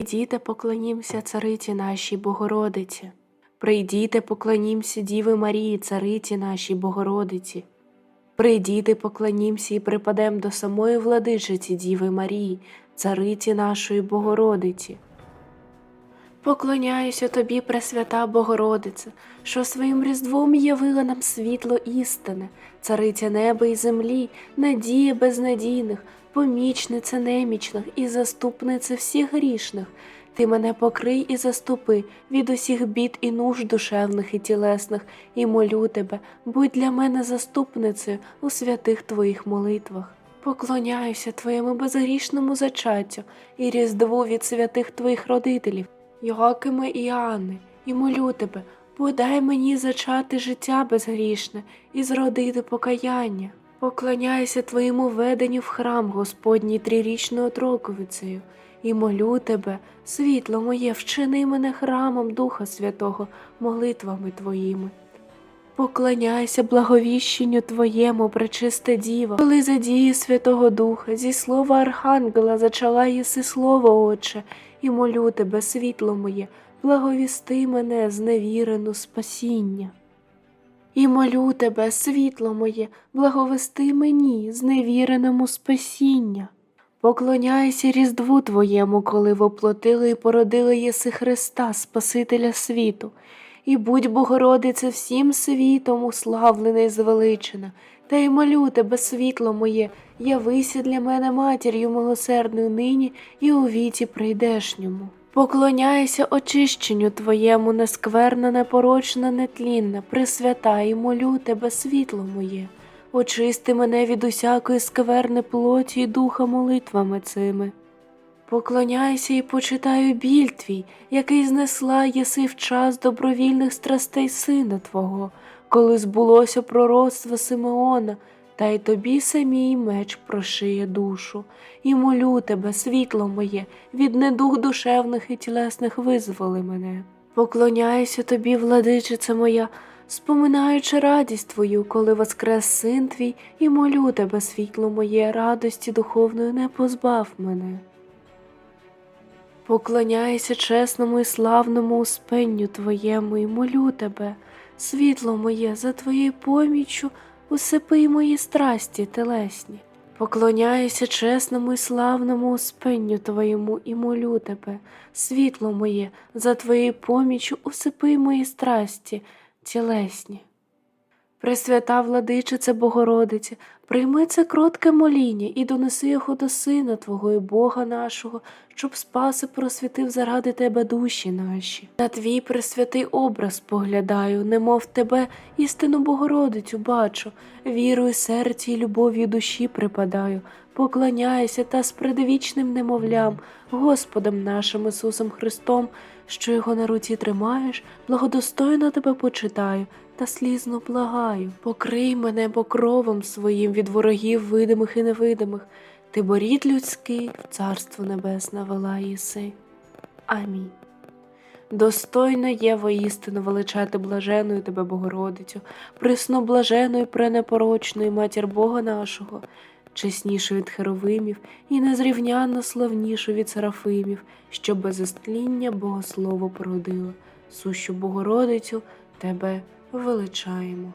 Прийдіте, поклонімся цариці нашій Богородиці. Прийдіте, поклонімся Діви Марії, цариці нашій Богородиці. Прийдіте, поклонімся і припадем до самої владичиці Діви Марії, цариці нашої Богородиці. Поклоняюся тобі, Пресвята Богородице, що своїм різдвом явила нам світло істини, цариця неба і землі, надія безнадійних, помічниця немічних і заступниця всіх грішних. Ти мене покрий і заступи від усіх бід і нужд душевних і тілесних, і молю тебе, будь для мене заступницею у святих твоїх молитвах. Поклоняюся твоєму безгрішному зачаттю і різдву від святих твоїх родителів, Йоакима і Анни, і молю тебе, подай мені зачати життя безгрішне і зродити покаяння. Поклоняюся твоєму веденню в храм Господній трирічною троковицею, і молю тебе, світло моє, вчини мене храмом Духа Святого, молитвами твоїми. Поклоняйся благовіщенню Твоєму, пречисте Діво, коли за дії Святого Духа, зі слова Архангела зачала єси слово, Отче, і молю тебе, світло моє, благовісти мене зневірену спасіння. І молю тебе, світло моє, благовести мені, зневіреному спасіння. Поклоняйся Різдву Твоєму, коли воплотили і породили єси Христа, Спасителя світу, і будь, Богородице, всім світом уславлена і звеличена, та й молю тебе, світло моє, явися для мене матір'ю милосердною нині і у віці прийдешньому. Поклоняйся очищенню Твоєму, нескверна, непорочна, нетлінна, пресвята, і молю тебе, світло моє. Очисти мене від усякої скверни плоті і духа молитвами цими. Поклоняйся і почитаю біль твій, який знесла єси в час добровільних страстей сина Твого, коли збулося пророцтво Симеона, та й тобі самій меч прошиє душу, і молю тебе, світло моє, від недух душевних і тілесних визволи мене. Поклоняюся тобі, владичице моя, споминаючи радість твою, коли воскрес син твій, і молю тебе, світло моє, радості духовної не позбав мене. Поклоняюся чесному і славному успенню Твоєму і молю Тебе, світло моє, за Твоєю поміччю усипи мої страсті телесні. Поклоняюся чесному і славному успенню Твоєму і молю Тебе, світло моє, за Твоєю помічю усипи мої страсті тілесні. Пресвята владичице Богородице, прийми це кротке моління і донеси його до Сина Твого і Бога нашого, щоб спаси просвітив заради Тебе душі наші. На твій пресвятий образ поглядаю, немов тебе, істину Богородицю бачу, вірою серці й любов'ю душі припадаю, поклоняюся та з предвічним немовлям, Господом нашим Ісусом Христом, що його на руці тримаєш, благодостойно тебе почитаю та слізно благаю. Покрий мене покровом своїм від ворогів видимих і невидимих, ти борід людський, царство небесне вела єси. Амінь. Достойно є воістину величати блаженою тебе, Богородицю, присно блаженою, пренепорочною матір Бога нашого, чеснішу від херовимів і незрівнянно славнішу від серафимів, що без остління Богослово породило, сущу Богородицю тебе величаємо.